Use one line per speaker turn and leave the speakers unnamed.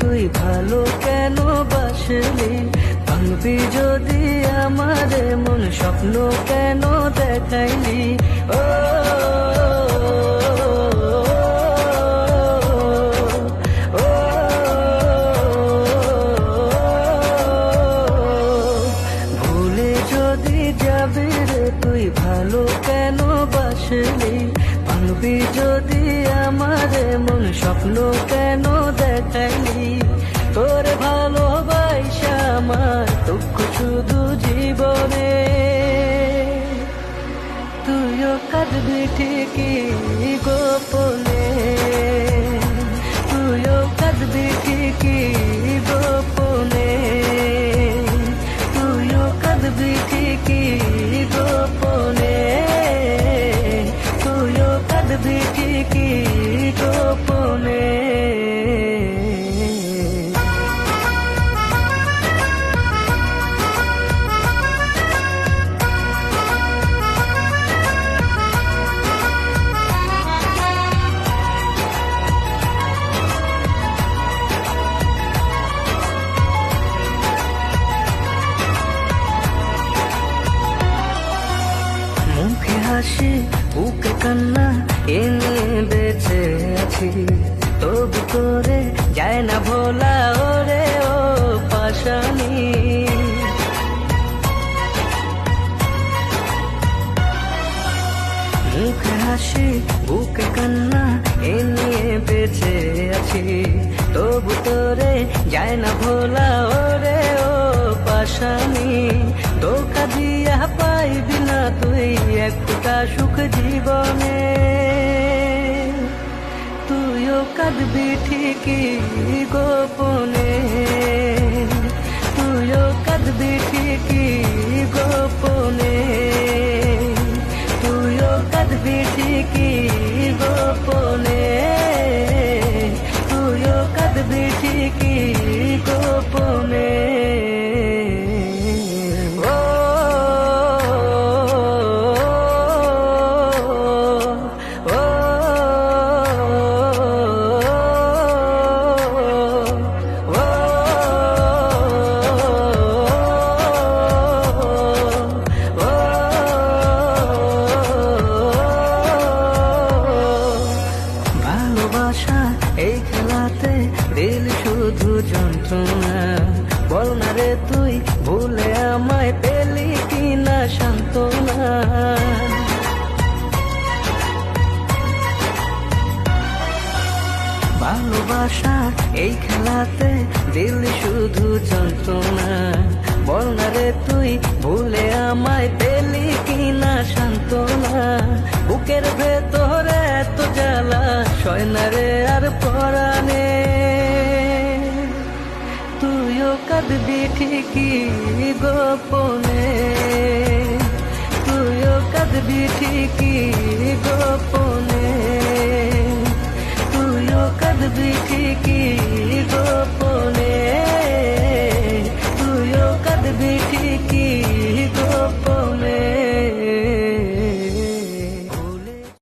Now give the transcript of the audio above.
তুই ভালো কেন বাসলি ভাঙবি যদি আমার মন স্বপ্ন কেন দেখাইলি ও যদি যাবি রে তুই ভালো কেন বাসলি ভাঙবি যদি আমার মন স্বপ্ন কেন দেখাইলি? তোর ভালোবাসা আমার দুঃখ শুধু জীবনে। তুইও কাঁদবি ঠিকই গোপনে। তুইও কাঁদবি ঠিকই হাসি বুকে কান্না বেঁচে আছি। তবু করে যায় না ভোলা, ওরে ও পাশানি। মুখে হাসি, বুকে কান্না এ নিয়ে বেঁচে আছি। তবু তোরে যায় না ভোলা ফোঁটা সুখ জীবনে। তুইও কাঁদবি ঠিকই গোপনে। তুইও কাঁদবি ঠিকই গোপনে। তুইও কাঁদবি ঠিকই ভালোবাসা এই খেলাতে দিল শুধু যন্ত্রণা বল না রে তুই, ভুলে আমায় পেলি কিনা সান্ত্বনা। বুকের ভেতরে এত জ্বালা, সয় না রে আর পরানে তুইও কাঁদবি ঠিকই গোপনে। কাঁদবি ঠিকই গোপনে